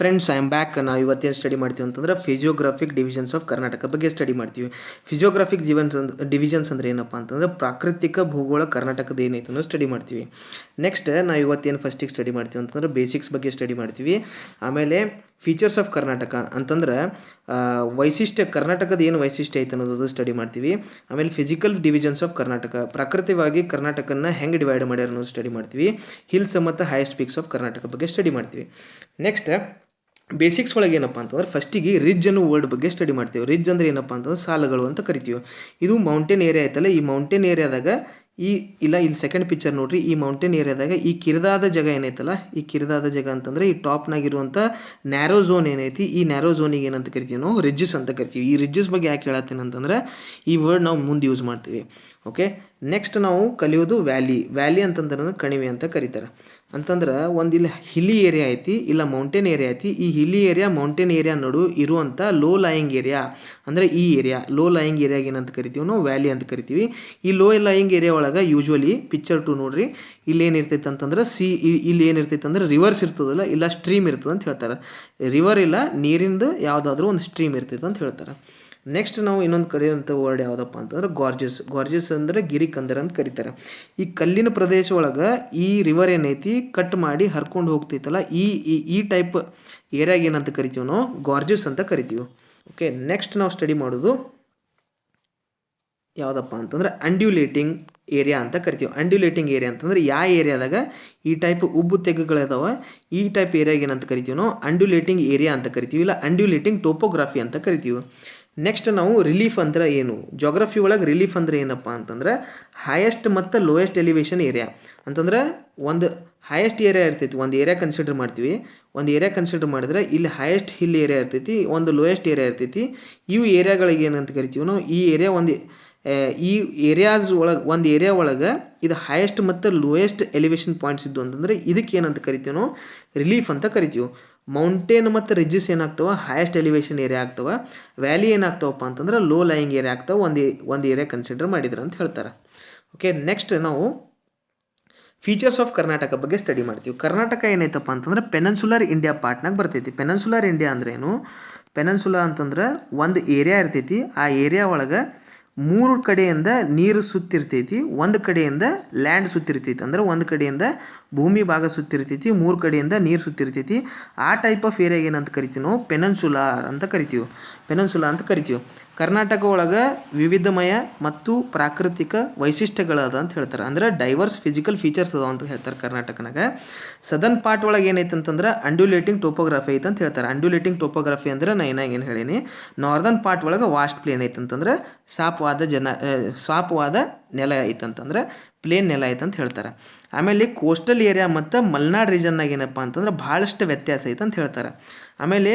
Friends I am back ನಾವು ಇವತ್ತೇನು study ಮಾಡ್ತೀವಿ ಅಂತಂದ್ರೆ ಫಿಸಿಯೋಗ್ರಾಫಿಕ್ ಡಿವಿಷನ್ಸ್ ಆಫ್ ಕರ್ನಾಟಕ ಬಗ್ಗೆ ಸ್ಟಡಿ ಮಾಡ್ತೀವಿ. ಫಿಸಿಯೋಗ್ರಾಫಿಕ್ ಜೀವನ್ಸ್ ಡಿವಿಷನ್ಸ್ ಅಂದ್ರೆ ಏನಪ್ಪ ಅಂತಂದ್ರೆ ಪ್ರಾಕೃತಿಕ ಭೂಗೋಳ ಕರ್ನಾಟಕದ ಏನೈತೆ ಅನ್ನೋ ಸ್ಟಡಿ ಮಾಡ್ತೀವಿ. ನೆಕ್ಸ್ಟ್ ನಾವು ಇವತ್ತೇನು ಫಸ್ಟಿಗೆ ಸ್ಟಡಿ ಮಾಡ್ತೀವಿ ಅಂತಂದ್ರೆ ಬೇಸಿಕ್ಸ್ ಬಗ್ಗೆ ಸ್ಟಡಿ ಮಾಡ್ತೀವಿ. ಆಮೇಲೆ ಫೀಚರ್ಸ್ ಆಫ್ ಕರ್ನಾಟಕ ಅಂತಂದ್ರೆ ವೈಶಿಷ್ಟ್ಯ, ಕರ್ನಾಟಕದ ಏನು ವೈಶಿಷ್ಟ್ಯ ಐತೆ ಅನ್ನೋದು ಸ್ಟಡಿ ಮಾಡ್ತೀವಿ. ಆಮೇಲೆ ಫಿಸಿಕಲ್ ಡಿವಿಷನ್ಸ್ ಆಫ್ ಕರ್ನಾಟಕ ಪ್ರಾಕೃತಿಕವಾಗಿ ಕರ್ನಾಟಕನ ಹೆಂಗೆ ಡಿವೈಡ್ ಮಾಡ್ಯಾರ ಅನ್ನೋದು ಸ್ಟಡಿ ಮಾಡ್ತೀವಿ. ಹಿಲ್ಸ್ ಮತ್ತು ಹೈಯೆಸ್ಟ್ ಪೀಕ್ಸ್ ಆಫ್ ಕರ್ನಾಟಕ ಬಗ್ಗೆ ಸ್ಟಡಿ ಮಾಡ್ತೀವಿ. ನೆಕ್ಸ್ಟ್ ಬೇಸಿಕ್ಸ್ ಒಳಗೆ ಏನಪ್ಪ ಅಂತಂದ್ರೆ ಫಸ್ಟಿಗೆ ರಿಜ್ ಅನ್ನೋ ವರ್ಡ್ ಬಗ್ಗೆ ಸ್ಟಡಿ ಮಾಡ್ತೀವಿ. ರಿಜ್ ಅಂದ್ರೆ ಏನಪ್ಪ ಅಂತಂದ್ರೆ ಸಾಲುಗಳು ಅಂತ ಕರಿತೀವಿ. ಇದು ಮೌಂಟೇನ್ ಏರಿಯಾ ಐತಲ್ಲ, ಈ ಮೌಂಟೇನ್ ಏರಿಯಾದಾಗ ಈ, ಇಲ್ಲ ಇಲ್ಲಿ ಸೆಕೆಂಡ್ ಪಿಕ್ಚರ್ ನೋಡ್ರಿ. ಈ ಮೌಂಟೇನ್ ಏರಿಯಾದಾಗ ಈ ಕಿರಿದಾದ ಜಾಗ ಏನೈತಲ್ಲ, ಈ ಕಿರಿದಾದ ಜಾಗ ಅಂತಂದ್ರೆ ಈ ಟಾಪ್ನಾಗಿರುವಂಥ ನ್ಯಾರೋ ಝೋನ್ ಏನೈತಿ. ಈ ನ್ಯಾರೋ ಝೋನಿಗೆ ಏನಂತ ಕರಿತೀವಿ ನಾವು? ರಿಜ್ಜಸ್ ಅಂತ ಕರಿತೀವಿ. ಈ ರಿಜ್ಜಸ್ ಬಗ್ಗೆ ಯಾಕೆ ಹೇಳತ್ತೇನೆ ಅಂತಂದ್ರೆ ಈ ವರ್ಡ್ ನಾವು ಮುಂದೆ ಯೂಸ್ ಮಾಡ್ತೀವಿ. ಓಕೆ ನೆಕ್ಸ್ಟ್ ನಾವು ಕಲಿಯೋದು ವ್ಯಾಲಿ ವ್ಯಾಲಿ ಅಂತಂದ್ರೆ ಕಣಿವೆ ಅಂತ ಕರೀತಾರೆ. ಅಂತಂದ್ರೆ ಒಂದು ಇಲ್ಲಿ ಹಿಲಿ ಏರಿಯಾ ಐತಿ, ಇಲ್ಲ ಮೌಂಟೇನ್ ಏರಿಯಾ ಐತಿ. ಈ ಹಿಲಿ ಏರಿಯಾ ಮೌಂಟೇನ್ ಏರಿಯಾ ನಡು ಇರುವಂಥ ಲೋ ಲಾಯಿಂಗ್ ಏರಿಯಾ ಅಂದ್ರೆ ಈ ಏರಿಯಾ ಲೋ ಲಾಯಿಂಗ್ ಏರಿಯಾಗೆ ಏನಂತ ಕರಿತೀವಿ ನಾವು? ವ್ಯಾಲಿ ಅಂತ ಕರಿತೀವಿ. ಈ ಲೋ ಲಾಯಿಂಗ್ ಏರಿಯಾ ಒಳಗೆ ಯೂಶ್ವಲಿ ಪಿಕ್ಚರ್ ಟು ನೋಡ್ರಿ. ಇಲ್ಲಿ ಏನಿರ್ತೈತೆ ಅಂತಂದ್ರೆ ಸಿ ಇಲ್ಲಿ ಏನಿರ್ತೈತೆ ಅಂದ್ರೆ ರಿವರ್ಸ್ ಇರ್ತದಲ್ಲ, ಇಲ್ಲ ಸ್ಟ್ರೀಮ್ ಇರ್ತದೆ ಅಂತ ಹೇಳ್ತಾರೆ. ರಿವರ್ ಇಲ್ಲ, ನೀರಿಂದು ಯಾವುದಾದ್ರೂ ಒಂದು ಸ್ಟ್ರೀಮ್ ಇರ್ತೈತೆ ಅಂತ ಹೇಳ್ತಾರೆ. ನೆಕ್ಸ್ಟ್ ನಾವು ಇನ್ನೊಂದು ಕರೆಯುವಂಥ ವರ್ಡ್ ಯಾವುದಪ್ಪ ಅಂತಂದ್ರೆ ಗಾರ್ಜಸ್ ಗಾರ್ಜಸ್ ಅಂದ್ರೆ ಗಿರಿ ಕಂದರ್ ಅಂತ ಕರೀತಾರೆ. ಈ ಕಲ್ಲಿನ ಪ್ರದೇಶ ಒಳಗೆ ಈ ರಿವರ್ ಏನೈತಿ? ಕಟ್ ಮಾಡಿ ಹರ್ಕೊಂಡು ಹೋಗ್ತೈತಲ್ಲ, ಈ, ಈ- ಟೈಪ್ ಏರಿಯಾಗ ಏನಂತ ಕರಿತೀವಿ ನಾವು? ಗಾರ್ಜಸ್ ಅಂತ ಕರಿತೀವಿ. ಓಕೆ ನೆಕ್ಸ್ಟ್ ನಾವು ಸ್ಟಡಿ ಮಾಡೋದು ಯಾವುದಪ್ಪ ಅಂತಂದ್ರೆ ಅಂಡ್ಯುಲೇಟಿಂಗ್ ಏರಿಯಾ ಅಂತ ಕರಿತೀವಿ. ಅಂಡ್ಯುಲೇಟಿಂಗ್ ಏರಿಯಾ ಅಂತಂದ್ರೆ ಯಾವ ಏರಿಯಾದಾಗ? ಈ ಟೈಪ್ ಉಬ್ಬು ತೆಗ್ಗುಗಳಿದಾವ. ಈ ಟೈಪ್ ಏರಿಯಾಗ ಏನಂತ ಕರಿತೀವಿ ನಾವು? ಅಂಡ್ಯುಲೇಟಿಂಗ್ ಏರಿಯಾ ಅಂತ ಕರಿತೀವಿ. ಇಲ್ಲ ಅಂಡ್ಯುಲೇಟಿಂಗ್ ಟೋಪೋಗ್ರಾಫಿ ಅಂತ ಕರಿತೀವಿ. ನೆಕ್ಸ್ಟ್ ನಾವು ರಿಲೀಫ್ ಅಂದರೆ ಏನು? ಜೋಗ್ರಫಿ ಒಳಗೆ ರಿಲೀಫ್ ಅಂದ್ರೆ ಏನಪ್ಪ ಅಂತಂದ್ರೆ ಹೈಯೆಸ್ಟ್ ಮತ್ತು ಲೋಯೆಸ್ಟ್ ಎಲಿವೇಶನ್ ಏರಿಯಾ ಅಂತಂದ್ರೆ ಒಂದು ಹೈಯೆಸ್ಟ್ ಏರಿಯಾ ಇರ್ತೈತಿ, ಒಂದು ಏರಿಯಾ ಕನ್ಸಿಡರ್ ಮಾಡ್ತೀವಿ. ಒಂದು ಏರಿಯಾ ಕನ್ಸಿಡರ್ ಮಾಡಿದ್ರೆ ಇಲ್ಲಿ ಹೈಯೆಸ್ಟ್ ಹಿಲ್ ಏರಿಯಾ ಇರ್ತೈತಿ, ಒಂದು ಲೋಯೆಸ್ಟ್ ಏರಿಯಾ ಇರ್ತೈತಿ. ಇವು ಏರಿಯಾಗಳಿಗೆ ಏನಂತ ಕರಿತೀವಿ ನಾವು? ಈ ಏರಿಯಾ ಒಂದು ಈ ಏರಿಯಾಸ್ ಒಳಗೆ, ಒಂದು ಏರಿಯಾ ಒಳಗೆ ಇದು ಹೈಯೆಸ್ಟ್ ಮತ್ತು ಲೋಯೆಸ್ಟ್ ಎಲಿವೇಶನ್ ಪಾಯಿಂಟ್ಸ್ ಇದ್ದು ಅಂತಂದ್ರೆ ಇದಕ್ಕೆ ಏನಂತ ಕರಿತೀವಿ ನಾವು? ರಿಲೀಫ್ ಅಂತ ಕರಿತೀವಿ. ಮೌಂಟೇನ್ ಮತ್ತು ರಿಜ್ಜಸ್ ಏನಾಗ್ತವ? ಹೈಯೆಸ್ಟ್ ಎಲಿವೇಶನ್ ಏರಿಯಾ ಆಗ್ತವ. ವ್ಯಾಲಿ ಏನಾಗ್ತವಪ್ಪ ಅಂತಂದ್ರೆ ಲೋ ಲೈಯಿಂಗ್ ಏರಿಯಾ ಆಗ್ತವ. ಒಂದು ಒಂದು ಏರಿಯಾ ಕನ್ಸಿಡರ್ ಮಾಡಿದ್ರು ಅಂತ ಹೇಳ್ತಾರೆ. ಓಕೆ ನೆಕ್ಸ್ಟ್ ನಾವು ಫೀಚರ್ಸ್ ಆಫ್ ಕರ್ನಾಟಕ ಬಗ್ಗೆ ಸ್ಟಡಿ ಮಾಡ್ತೀವಿ. ಕರ್ನಾಟಕ ಏನೈತಪ್ಪ ಅಂತಂದ್ರೆ ಪೆನನ್ಸುಲರ್ ಇಂಡಿಯಾ ಪಾರ್ಟ್ನಾಗ ಬರ್ತೈತಿ. ಪೆನನ್ಸುಲರ್ ಇಂಡಿಯಾ ಅಂದ್ರೆ ಏನು ಪೆನನ್ಸುಲಾ ಅಂತಂದ್ರೆ ಒಂದು ಏರಿಯಾ ಇರ್ತೈತಿ. ಆ ಏರಿಯಾ ಒಳಗೆ ಮೂರು ಕಡೆಯಿಂದ ನೀರು ಸುತ್ತಿರ್ತೈತಿ, ಒಂದು ಕಡೆಯಿಂದ ಲ್ಯಾಂಡ್ ಸುತ್ತಿರ್ತೈತಿ. ಅಂದ್ರೆ ಒಂದು ಕಡೆಯಿಂದ ಭೂಮಿ ಭಾಗ ಸುತ್ತಿರ್ತೈತಿ, ಮೂರು ಕಡೆಯಿಂದ ನೀರು ಸುತ್ತಿರ್ತೈತಿ. ಆ ಟೈಪ್ ಆಫ್ ಏರಿಯಾಗೆ ಏನಂತ ಕರಿತೀವಿ ನಾವು ಪೆನನ್ಸುಲಾ ಅಂತ ಕರಿತೀವಿ. ಪೆನನ್ಸುಲಾ ಅಂತ ಕರಿತೀವಿ. ಕರ್ನಾಟಕ ಒಳಗೆ ವಿವಿಧಮಯ ಮತ್ತು ಪ್ರಾಕೃತಿಕ ವೈಶಿಷ್ಟ್ಯಗಳದ ಅಂತ ಹೇಳ್ತಾರೆ. ಅಂದ್ರೆ ಡೈವರ್ಸ್ ಫಿಸಿಕಲ್ ಫೀಚರ್ಸ್ ಅದಾವ ಅಂತ ಹೇಳ್ತಾರೆ ಕರ್ನಾಟಕನಾಗ. ಸದನ್ ಪಾರ್ಟ್ ಒಳಗೆ ಏನೈತೆ ಅಂತಂದ್ರೆ ಅಂಡ್ಯುಲೇಟಿಂಗ್ ಟೋಪೋಗ್ರಫಿ ಐತೆ ಅಂತ ಹೇಳ್ತಾರೆ. ಅಂಡ್ಯುಲೇಟಿಂಗ್ ಟೋಪೋಗ್ರಫಿ ಅಂದ್ರೆ ನಾ ಏನಾಗ ಏನು ಹೇಳೀನಿ. ನಾರ್ದನ್ ಪಾರ್ಟ್ ಒಳಗೆ ವಾಸ್ಟ್ ಪ್ಲೇನ್ ಐತೆ ಅಂತಂದ್ರೆ ಸಾಪವಾದ ಜನ ಸಾಪವಾದ ನೆಲ ಐತೆ ಅಂತಂದ್ರೆ ಪ್ಲೇನ್ ನೆಲ ಐತೆ ಅಂತ ಹೇಳ್ತಾರೆ. ಆಮೇಲೆ ಕೋಸ್ಟಲ್ ಏರಿಯಾ ಮತ್ತು ಮಲ್ನಾಡ್ ರೀಜನ್ನಾಗ ಏನಪ್ಪ ಅಂತಂದ್ರೆ ಭಾಳಷ್ಟು ವ್ಯತ್ಯಾಸ ಐತೆ ಅಂತ ಹೇಳ್ತಾರೆ. ಆಮೇಲೆ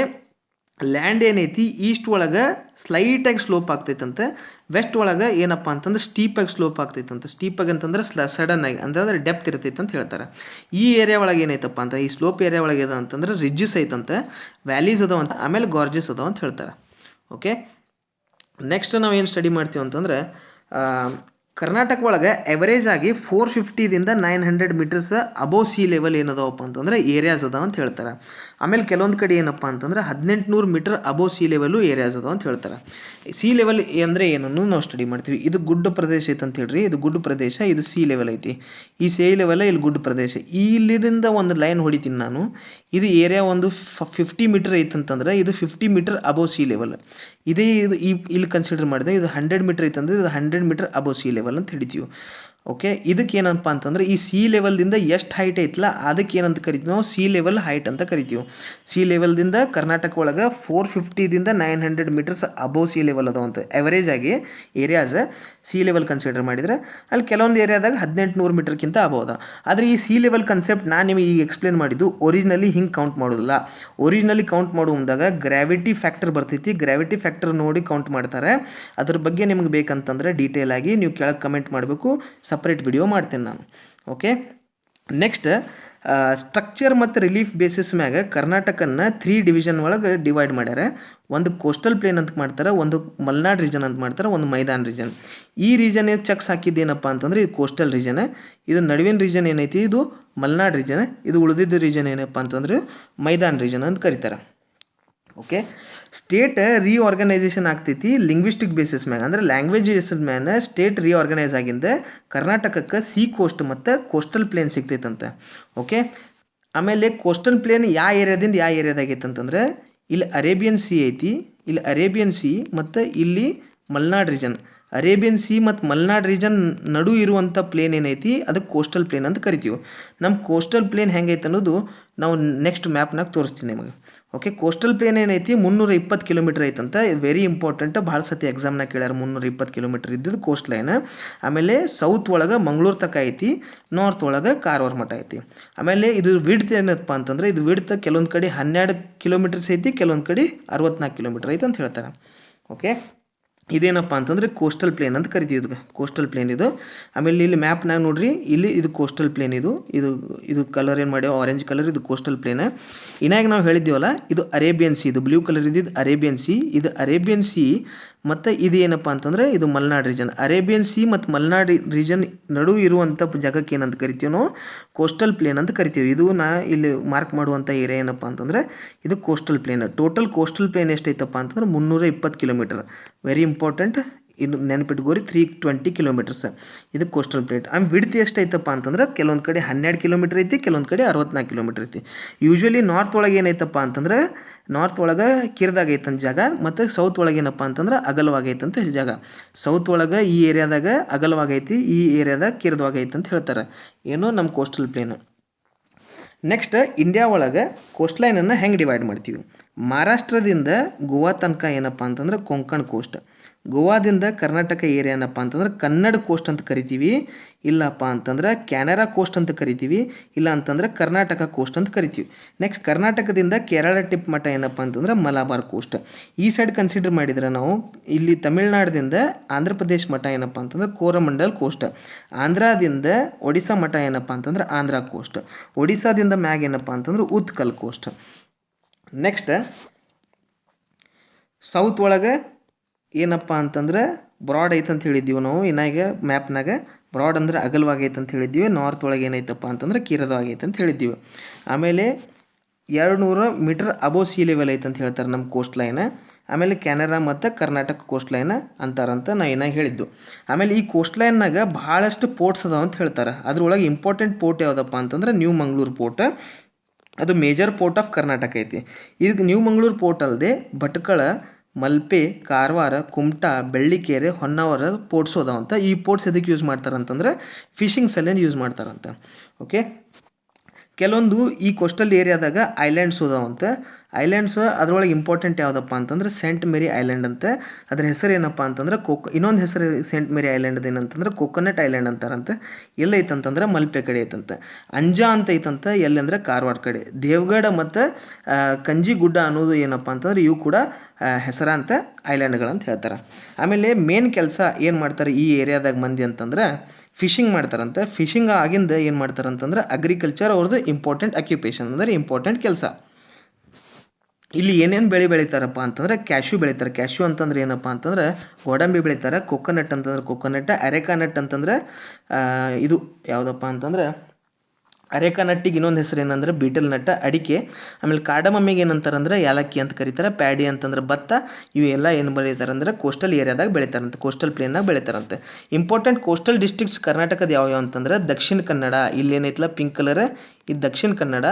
ಲ್ಯಾಂಡ್ ಏನೈತಿ ಈಸ್ಟ್ ಒಳಗೆ ಸ್ಲೈಟಾಗಿ ಸ್ಲೋಪ್ ಆಗ್ತೈತಂತೆ ವೆಸ್ಟ್ ಒಳಗೆ ಏನಪ್ಪ ಅಂತಂದ್ರೆ ಸ್ಟೀಪಾಗಿ ಸ್ಲೋಪ್ ಆಗ್ತೈತಂತೆ. ಸ್ಟೀಪಾಗಿ ಅಂತಂದ್ರೆ ಸಡನ್ ಆಗಿ, ಅಂತಂದ್ರೆ ಡೆಪ್ತ್ ಇರ್ತೈತೆ ಅಂತ ಹೇಳ್ತಾರೆ. ಈ ಏರಿಯಾ ಒಳಗೆ ಏನೈತಪ್ಪ ಅಂತ ಈ ಸ್ಲೋಪ್ ಏರಿಯಾ ಒಳಗೆ ಇದೆ ಅಂತಂದ್ರೆ ರಿಜ್ಜಸ್ ಐತಂತೆ ವ್ಯಾಲೀಸ್ ಅದಾವ ಅಂತ, ಆಮೇಲೆ ಗಾರ್ಜಸ್ ಅದಾವ ಅಂತ ಹೇಳ್ತಾರೆ. ಓಕೆ ನೆಕ್ಸ್ಟ್ ನಾವು ಏನು ಸ್ಟಡಿ ಮಾಡ್ತೀವಿ ಅಂತಂದ್ರೆ ಕರ್ನಾಟಕ ಒಳಗೆ ಎವರೇಜ್ ಆಗಿ four ಫಿಫ್ಟಿದಿಂದ nine hundred metres above sea level ಏನದಾವಪ್ಪ ಅಂತಂದ್ರೆ ಏರಿಯಾಸ್ ಅದಾವ ಅಂತ ಹೇಳ್ತಾರೆ. ಆಮೇಲೆ ಕೆಲವೊಂದು ಕಡೆ ಏನಪ್ಪ ಅಂತಂದ್ರೆ ಹದಿನೆಂಟುನೂರು metre above sea level areas ಅದಾವ ಅಂತ ಹೇಳ್ತಾರೆ. ಸಿ ಲೆವೆಲ್ ಅಂದರೆ ಏನನ್ನು ನಾವು ಸ್ಟಡಿ ಮಾಡ್ತೀವಿ. ಇದು ಗುಡ್ಡ ಪ್ರದೇಶ ಐತೆ ಅಂತ ಹೇಳ್ರಿ. ಇದು ಗುಡ್ಡ ಪ್ರದೇಶ, ಇದು ಸಿ ಲೆವೆಲ್ ಐತಿ. ಈ ಸಿ ಲೆವೆಲ್ ಇಲ್ಲಿ ಗುಡ್ಡ ಪ್ರದೇಶ. ಇಲ್ಲಿದಿಂದ ಒಂದು ಲೈನ್ ಹೊಡಿತೀನಿ ನಾನು. ಇದು ಏರಿಯಾ ಒಂದು ಫಿಫ್ಟಿ ಮೀಟರ್ ಐತಂತಂದ್ರೆ ಇದು fifty metre above sea level ಇದೇ ಇದು ಇಲ್ಲಿ ಕನ್ಸಿಡರ್ ಮಾಡಿದೆ ಇದು ಹಂಡ್ರೆಡ್ ಮೀಟರ್ ಐತಂದ್ರೆ ಇದು hundred metre above sea level ಅಂತ ಹಿಡಿತೀವಿ. ಓಕೆ ಇದಕ್ಕೆ ಏನಪ್ಪ ಅಂತಂದ್ರೆ ಈ ಸಿ ಲೆವೆಲ್ದಿಂದ ಎಷ್ಟು ಹೈಟ್ ಐತಲ್ಲ ಅದಕ್ಕೆ ಏನಂತ ಕರಿತೀವಿ ನಾವು? ಸಿ ಲೆವೆಲ್ ಹೈಟ್ ಅಂತ ಕರಿತೀವಿ. ಸಿ ಲೆವೆಲ್ದಿಂದ ಕರ್ನಾಟಕ ಒಳಗೆ four ಫಿಫ್ಟಿದಿಂದ nine hundred metres above sea level ಅದಾವಂತ ಎವರೇಜ್ ಆಗಿ ಏರಿಯಾಸ್ ಸಿ ಲೆವೆಲ್ ಕನ್ಸಿಡರ್ ಮಾಡಿದ್ರೆ ಅಲ್ಲಿ ಕೆಲವೊಂದು ಏರಿಯಾದಾಗ ಹದಿನೆಂಟು ನೂರು ಮೀಟರ್ಗಿಂತ ಅಬೋವ್ ಅದ. ಆದರೆ ಈ ಸಿ ಲೆವೆಲ್ ಕನ್ಸೆಪ್ಟ್ ನಾನು ನಿಮಗೆ ಈಗ ಎಕ್ಸ್ಪ್ಲೇನ್ ಮಾಡಿದ್ದು ಒರಿಜಿನಲಿ ಹಿಂಗೆ ಕೌಂಟ್ ಮಾಡೋದಿಲ್ಲ. ಒರಿಜಿನಲಿ ಕೌಂಟ್ ಮಾಡುವಾಗ ಗ್ರಾವಿಟಿ ಫ್ಯಾಕ್ಟರ್ ಬರ್ತೈತಿ. ಗ್ರಾವಿಟಿ ಫ್ಯಾಕ್ಟರ್ ನೋಡಿ ಕೌಂಟ್ ಮಾಡ್ತಾರೆ. ಅದ್ರ ಬಗ್ಗೆ ನಿಮ್ಗೆ ಬೇಕಂತಂದ್ರೆ ಡೀಟೇಲ್ ಆಗಿ ನೀವು ಕೆಳಗೆ ಕಮೆಂಟ್ ಮಾಡಬೇಕು. ಸಪ್ರೇಟ್ ವಿಡಿಯೋ ಮಾಡ್ತೇನೆ ನಾನು ಓಕೆ ನೆಕ್ಸ್ಟ್ ಸ್ಟ್ರಕ್ಚರ್ ಮತ್ತು ರಿಲೀಫ್ ಬೇಸಿಸ್ ಮ್ಯಾಗ ಕರ್ನಾಟಕನ ತ್ರೀ ಡಿವಿಷನ್ ಒಳಗೆ ಡಿವೈಡ್ ಮಾಡ್ಯಾರ. ಒಂದು ಕೋಸ್ಟಲ್ ಪ್ಲೇನ್ ಅಂತ ಮಾಡ್ತಾರೆ, ಒಂದು ಮಲ್ನಾಡ್ ರೀಜನ್ ಅಂತ ಮಾಡ್ತಾರೆ, ಒಂದು ಮೈದಾನ್ ರೀಜನ್ ಈ ರೀಜನ್ ಚೆಕ್ಸ್ ಹಾಕಿದ್ದೇನಪ್ಪ ಅಂತಂದ್ರೆ ಇದು ಕೋಸ್ಟಲ್ ರೀಜನ್ ಇದು ನಡುವಿನ ರೀಜನ್ ಏನೈತಿ? ಇದು ಮಲ್ನಾಡ್ ರೀಜನ್ ಇದು ಉಳಿದಿದ್ದ ರೀಜನ್ ಏನಪ್ಪ ಅಂತಂದ್ರೆ ಮೈದಾನ್ ರೀಜನ್ ಅಂತ ಕರೀತಾರೆ ಓಕೆ ಸ್ಟೇಟ್ ರೀಆರ್ಗನೈಸೇಷನ್ ಆಗ್ತೈತಿ ಲಿಂಗ್ವಿಸ್ಟಿಕ್ ಬೇಸಿಸ್ ಮ್ಯಾಗ. ಅಂದ್ರೆ ಲ್ಯಾಂಗ್ವೇಜ್ ಮೇಲೆ ಸ್ಟೇಟ್ ರೀಆರ್ಗನೈಸ್ ಆಗಿಂದ ಕರ್ನಾಟಕಕ್ಕೆ ಸಿ ಕೋಸ್ಟ್ ಮತ್ತು ಕೋಸ್ಟಲ್ ಪ್ಲೇನ್ ಸಿಗ್ತೈತಂತೆ. ಓಕೆ? ಆಮೇಲೆ ಕೋಸ್ಟಲ್ ಪ್ಲೇನ್ ಯಾವ ಏರಿಯಾದಿಂದ ಯಾವ ಏರಿಯಾದಾಗೈತಂತಂದ್ರೆ ಇಲ್ಲಿ ಅರೇಬಿಯನ್ ಸಿ ಐತಿ, ಇಲ್ಲಿ ಅರೇಬಿಯನ್ ಸಿ ಮತ್ತು ಇಲ್ಲಿ ಮಲ್ನಾಡ್ ರೀಜನ್. ಅರೇಬಿಯನ್ ಸಿ ಮತ್ತು ಮಲ್ನಾಡ್ ರೀಜನ್ ನಡು ಇರುವಂಥ ಪ್ಲೇನ್ ಏನೈತಿ? ಅದಕ್ಕೆ ಕೋಸ್ಟಲ್ ಪ್ಲೇನ್ ಅಂತ ಕರಿತೀವಿ. ನಮ್ಮ ಕೋಸ್ಟಲ್ ಪ್ಲೇನ್ ಹೆಂಗೈತೆ ಅನ್ನೋದು ನಾವು ನೆಕ್ಸ್ಟ್ ಮ್ಯಾಪ್ನಾಗ ತೋರಿಸ್ತೀನಿ ನಿಮಗೆ. ಓಕೆ ಕೋಸ್ಟಲ್ ಪ್ಲೇನ್ ಏನೈತಿ? ಮುನ್ನೂರ ಇಪ್ಪತ್ತು ಕಿಲೋಮೀಟರ್ ಐತಂತ. ವೆರಿ ಇಂಪಾರ್ಟೆಂಟ್ ಭಾಳ ಸತಿ ಎಕ್ಸಾಮ್ನಾಗ ಕೇಳ್ಯಾರ ಮುನ್ನೂರ ಇಪ್ಪತ್ತು ಕಿಲೋಮೀಟರ್ ಇದ್ದಿದ್ದು ಕೋಸ್ಟ್ ಲೈನ್ ಆಮೇಲೆ ಸೌತ್ ಒಳಗೆ ಮಂಗಳೂರು ತಕ ಐತಿ ನಾರ್ತ್ ಒಳಗೆ ಕಾರವಾರ ಮಠ ಐತಿ. ಆಮೇಲೆ ಇದು ವಿಡ್ತ್ ಏನಪ್ಪ ಅಂತಂದ್ರೆ, ಇದು ವಿಡ್ತ್ ಕೆಲವೊಂದು ಕಡೆ ಹನ್ನೆರಡು ಕಿಲೋಮೀಟರ್ಸ್ ಐತಿ ಕೆಲವೊಂದು ಕಡೆ ಅರವತ್ನಾಲ್ಕು ಕಿಲೋಮೀಟರ್ ಐತಿ ಅಂತ ಹೇಳ್ತಾರೆ. ಓಕೆ ಇದೇನಪ್ಪ ಅಂತಂದ್ರೆ ಕೋಸ್ಟಲ್ ಪ್ಲೇನ್ ಅಂತ ಕರಿತೀವಿ ಇದು ಕೋಸ್ಟಲ್ ಪ್ಲೇನ್ ಇದು. ಆಮೇಲೆ ಇಲ್ಲಿ ಮ್ಯಾಪ್ನಾಗ ನೋಡ್ರಿ, ಇಲ್ಲಿ ಇದು ಕೋಸ್ಟಲ್ ಪ್ಲೇನ್ ಇದು. ಇದು ಇದು ಕಲರ್ ಏನು ಮಾಡ್ಯಾವ? ಆರೆಂಜ್ ಕಲರ್ ಇದು ಕೋಸ್ಟಲ್ ಪ್ಲೇನ್ ಇನ್ನಾಗ ನಾವು ಹೇಳಿದ್ದೀವಲ್ಲ, ಇದು ಅರೇಬಿಯನ್ ಸಿ ಇದು ಬ್ಲೂ ಕಲರ್ ಇದ್ದಿದ್ದು ಅರೇಬಿಯನ್ ಸಿ ಇದು ಅರೇಬಿಯನ್ ಸಿ ಮತ್ತು ಇದು ಏನಪ್ಪ ಅಂತಂದ್ರೆ ಇದು ಮಲ್ನಾಡ್ ರೀಜನ್ ಅರೇಬಿಯನ್ ಸಿ ಮತ್ತು ಮಲ್ನಾಡ್ ರೀಜನ್ ನಡುವೆ ಇರುವಂಥ ಜಾಗಕ್ಕೆ ಏನಂತ ಕರಿತೀವಿ ನಾವು? ಕೋಸ್ಟಲ್ ಪ್ಲೇನ್ ಅಂತ ಕರಿತೀವಿ. ಇದು ನಾ ಇಲ್ಲಿ ಮಾರ್ಕ್ ಮಾಡುವಂಥ ಏರಿಯಾ ಏನಪ್ಪ ಅಂತಂದ್ರೆ ಇದು coastal plain total coastal plain ಎಷ್ಟೈತಪ್ಪ ಅಂತಂದ್ರೆ ಮುನ್ನೂರ ಇಪ್ಪತ್ತು ಕಿಲೋಮೀಟರ್ ವೆರಿ ಇಂಪಾರ್ಟೆಂಟ್ ಇನ್ನು ನೆನಪಿಟ್ಕೋರಿ ತ್ರೀ ಟ್ವೆಂಟಿ ಕಿಲೋಮೀಟರ್ಸ್ ಇದು ಕೋಸ್ಟಲ್ ಪ್ಲೇಟ್ ಆಮೇಲೆ ವಿಡ್ತ್ ಎಷ್ಟೈತಪ್ಪ ಅಂತಂದ್ರೆ ಕೆಲವೊಂದು ಕಡೆ ಹನ್ನೆರಡು ಕಿಲೋಮೀಟರ್ ಐತಿ, ಕೆಲವೊಂದು ಕಡೆ ಅರವತ್ನಾಲ್ಕು ಕಿಲೋಮೀಟರ್ ಐತಿ. ಯೂಶ್ವಲಿ ನಾರ್ತ್ ಒಳಗೆ ಏನೈತಪ್ಪ ಅಂತಂದ್ರೆ ನಾರ್ತ್ ಒಳಗೆ ಕಿರ್ದಾಗ ಐತಂತ ಜಾಗ ಮತ್ತು ಸೌತ್ ಒಳಗೆ ಏನಪ್ಪ ಅಂತಂದ್ರೆ ಅಗಲವಾಗೈತಂತ ಜಾಗ. ಸೌತ್ ಒಳಗೆ ಈ ಏರಿಯಾದಾಗ ಅಗಲವಾಗೈತಿ ಈ ಏರಿಯಾದಾಗ ಕಿರ್ದವಾಗೈತೆ ಅಂತ ಹೇಳ್ತಾರೆ. ಏನು ನಮ್ಮ ಕೋಸ್ಟಲ್ ಪ್ಲೇನ್ ನೆಕ್ಸ್ಟ್ ಇಂಡಿಯಾ ಒಳಗೆ ಕೋಸ್ಟ್ ಲೈನನ್ನು ಹೆಂಗೆ ಡಿವೈಡ್ ಮಾಡ್ತೀವಿ? ಮಹಾರಾಷ್ಟ್ರದಿಂದ ಗೋವಾ ತನಕ ಏನಪ್ಪ ಅಂತಂದ್ರೆ ಕೊಂಕಣ್ ಕೋಸ್ಟ್ ಗೋವಾದಿಂದ ಕರ್ನಾಟಕ ಏರಿಯಾನಪ್ಪ ಅಂತಂದ್ರೆ ಕನ್ನಡ ಕೋಸ್ಟ್ ಅಂತ ಕರಿತೀವಿ. ಇಲ್ಲಪ್ಪ ಅಂತಂದ್ರೆ ಕ್ಯಾನರಾ ಕೋಸ್ಟ್ ಅಂತ ಕರಿತೀವಿ. ಇಲ್ಲ ಅಂತಂದ್ರೆ ಕರ್ನಾಟಕ ಕೋಸ್ಟ್ ಅಂತ ಕರಿತೀವಿ. ನೆಕ್ಸ್ಟ್ ಕರ್ನಾಟಕದಿಂದ ಕೇರಳ ಟಿಪ್ ಮಠ ಏನಪ್ಪ ಅಂತಂದ್ರೆ ಮಲಬಾರ್ ಕೋಸ್ಟ್ ಈ ಸೈಡ್ ಕನ್ಸಿಡರ್ ಮಾಡಿದ್ರೆ ನಾವು ಇಲ್ಲಿ ತಮಿಳುನಾಡಿಂದ ಆಂಧ್ರ ಪ್ರದೇಶ ಮಠ ಏನಪ್ಪ ಅಂತಂದ್ರೆ ಕೋರಮಂಡಲ್ ಕೋಸ್ಟ್ ಆಂಧ್ರದಿಂದ ಒಡಿಶಾ ಮಠ ಏನಪ್ಪ ಅಂತಂದ್ರೆ ಆಂಧ್ರ ಕೋಸ್ಟ್ ಒಡಿಸ್ಸಾದಿಂದ ಮ್ಯಾಗ್ ಏನಪ್ಪ ಅಂತಂದ್ರೆ ಉತ್ಕಲ್ ಕೋಸ್ಟ್ ನೆಕ್ಸ್ಟ್ ಸೌತ್ ಒಳಗೆ ಏನಪ್ಪ ಅಂತಂದ್ರೆ ಬ್ರಾಡ್ ಐತೆ ಅಂತ ಹೇಳಿದ್ದೀವಿ ನಾವು. ಇನ್ನಾಗ ಮ್ಯಾಪ್ನಾಗ ಬ್ರಾಡ್ ಅಂದ್ರೆ ಅಗಲವಾಗೈತೆ ಅಂತ ಹೇಳಿದ್ದೀವಿ. ನಾರ್ತ್ ಒಳಗೆ ಏನೈತಪ್ಪ ಅಂತಂದ್ರೆ ಕಿರದವಾಗೈತೆ ಅಂತ ಹೇಳಿದ್ದೀವಿ. ಆಮೇಲೆ ಎರಡು ನೂರ ಮೀಟರ್ ಅಬೋ ಸಿ ಲೆವೆಲ್ ಐತೆ ಅಂತ ಹೇಳ್ತಾರೆ ನಮ್ಮ ಕೋಸ್ಟ್ ಲೈನ್ ಆಮೇಲೆ ಕೆನರಾ ಮತ್ತು ಕರ್ನಾಟಕ ಕೋಸ್ಟ್ ಲೈನ್ ಅಂತಾರಂತ ನಾ ಏನಾಗ ಹೇಳಿದ್ದು. ಆಮೇಲೆ ಈ ಕೋಸ್ಟ್ ಲೈನ್ನಾಗ ಭಾಳಷ್ಟು ಪೋರ್ಟ್ಸ್ ಅದಾವ ಅಂತ ಹೇಳ್ತಾರೆ. ಅದ್ರೊಳಗೆ ಇಂಪಾರ್ಟೆಂಟ್ ಪೋರ್ಟ್ ಯಾವುದಪ್ಪ ಅಂತಂದ್ರೆ ನ್ಯೂ ಮಂಗಳೂರು ಪೋರ್ಟ್ ಅದು ಮೇಜರ್ ಪೋರ್ಟ್ ಆಫ್ ಕರ್ನಾಟಕ ಐತಿ. ಇದಕ್ಕೆ ನ್ಯೂ ಮಂಗಳೂರು ಪೋರ್ಟ್ ಅಲ್ಲದೆ ಭಟ್ಕಳ ಮಲ್ಪೆ, ಕಾರವಾರ, ಕುಮಟಾ, ಬೆಳ್ಳಿಕೆರೆ, ಹೊನ್ನಾವರ ಪೋರ್ಟ್ಸ್ ಅದಾವಂತ ಈ ಪೋರ್ಟ್ಸ್ ಎದಕ್ಕೆ ಯೂಸ್ ಮಾಡ್ತಾರಂತಂದ್ರೆ ಫಿಶಿಂಗ್ ಸಲಿಂದ ಯೂಸ್ ಮಾಡ್ತಾರಂತ. ಓಕೆ ಕೆಲವೊಂದು ಈ ಕೋಸ್ಟಲ್ ಏರಿಯಾದಾಗ ಐಲ್ಯಾಂಡ್ಸ್ ಅದಾವಂತ ಐಲ್ಯಾಂಡ್ಸ್ ಅದರೊಳಗೆ ಇಂಪಾರ್ಟೆಂಟ್ ಯಾವುದಪ್ಪ ಅಂತಂದ್ರೆ ಸೆಂಟ್ ಮೇರಿ ಐಲ್ಯಾಂಡ್ ಅಂತ. ಅದ್ರ ಹೆಸರು ಏನಪ್ಪ ಅಂತಂದ್ರೆ ಕೋಕ್ ಇನ್ನೊಂದು ಹೆಸರು ಸೆಂಟ್ ಮೇರಿ ಐಲ್ಯಾಂಡ್ ಏನಂತಂದ್ರೆ ಕೋಕೋನಟ್ ಐಲ್ಯಾಂಡ್ ಅಂತಾರಂತೆ. ಎಲ್ಲೈತಂತಂದ್ರೆ ಮಲ್ಪೆ ಕಡೆ ಐತಂತೆ. ಅಂಜಾ ಅಂತ ಐತಂತ ಎಲ್ಲಂದ್ರೆ ಕಾರವಾರ ಕಡೆ. ದೇವಗಢ ಮತ್ತು ಕಂಜಿಗುಡ್ಡ ಅನ್ನೋದು ಏನಪ್ಪ ಅಂತಂದ್ರೆ ಇವು ಕೂಡ ಹೆಸರಾಂತ ಐಲ್ಯಾಂಡ್ಗಳಂತ ಹೇಳ್ತಾರೆ. ಆಮೇಲೆ ಮೇನ್ ಕೆಲಸ ಏನು ಮಾಡ್ತಾರೆ ಈ ಏರಿಯಾದಾಗ ಮಂದಿ ಅಂತಂದ್ರೆ ಫಿಶಿಂಗ್ ಮಾಡ್ತಾರಂತೆ. ಫಿಶಿಂಗ್ ಆಗಿಂದ ಏನು ಮಾಡ್ತಾರಂತಂದ್ರೆ ಅಗ್ರಿಕಲ್ಚರ್ ಅವ್ರದ್ದು ಇಂಪಾರ್ಟೆಂಟ್ ಅಕ್ಯುಪೇಷನ್ ಅಂದರೆ ಇಂಪಾರ್ಟೆಂಟ್ ಕೆಲಸ. ಇಲ್ಲಿ ಏನೇನು ಬೆಳೆ ಬೆಳೀತಾರಪ್ಪ ಅಂತಂದ್ರೆ ಕ್ಯಾಶ್ಯೂ ಬೆಳೀತಾರೆ. ಕ್ಯಾಶ್ಯೂ ಅಂತಂದ್ರೆ ಏನಪ್ಪ ಅಂತಂದ್ರೆ ಗೋಡಂಬಿ ಬೆಳೀತಾರೆ ಕೊಕೊನಟ್ ಅಂತಂದ್ರೆ ಕೊಕೊನಟ್ ಅರೆಕಾ ನಟ್ ಅಂತಂದ್ರೆ ಇದು ಯಾವುದಪ್ಪ ಅಂತಂದ್ರೆ ಅರೆಕಾ ನಟ್ಟಿಗೆ ಇನ್ನೊಂದು ಹೆಸರು ಏನಂದ್ರೆ ಬೀಟಲ್ ನಟ್ಟ, ಅಡಿಕೆ. ಆಮೇಲೆ ಕಾಡಮಮ್ಮಿಗೆ ಏನಂತಾರೆ ಅಂದ್ರೆ ಯಾಲಕ್ಕಿ ಅಂತ ಕರೀತಾರೆ, ಪ್ಯಾಡಿ ಅಂತಂದ್ರೆ ಭತ್ತ. ಇವೆಲ್ಲ ಏನು ಬೆಳೀತಾರೆ ಅಂದ್ರೆ ಕೋಸ್ಟಲ್ ಏರಿಯಾದಾಗ ಬೆಳೀತಾರಂತೆ ಕೋಸ್ಟಲ್ ಪ್ಲೇನಾಗ ಬೆಳೀತಾರಂತೆ. ಇಂಪಾರ್ಟೆಂಟ್ ಕೋಸ್ಟಲ್ ಡಿಸ್ಟ್ರಿಕ್ಟ್ಸ್ ಕರ್ನಾಟಕದ ಯಾವ ಅಂತಂದ್ರೆ ದಕ್ಷಿಣ ಕನ್ನಡ, ಇಲ್ಲಿ ಏನೈತಲ್ಲ ಪಿಂಕ್ ಕಲರ್ ಇದು ದಕ್ಷಿಣ ಕನ್ನಡ,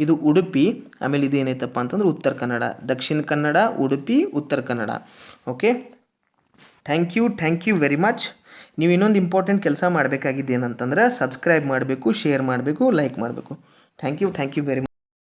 ಇದು ಉಡುಪಿ, ಆಮೇಲೆ ಇದು ಏನೈತಪ್ಪ ಅಂತಂದ್ರೆ Uttara Kannada. Dakshina Kannada, Udupi, Uttara Kannada. Okay thank you thank you very much ನೀವು ಇನ್ನೊಂದು ಇಂಪಾರ್ಟೆಂಟ್ ಕೆಲಸ ಮಾಡಬೇಕಾಗಿದ್ದೇನಂತಂದ್ರೆ ಸಬ್ಸ್ಕ್ರೈಬ್ ಮಾಡಬೇಕು ಶೇರ್ ಮಾಡಬೇಕು ಲೈಕ್ ಮಾಡಬೇಕು. Thank you thank you very much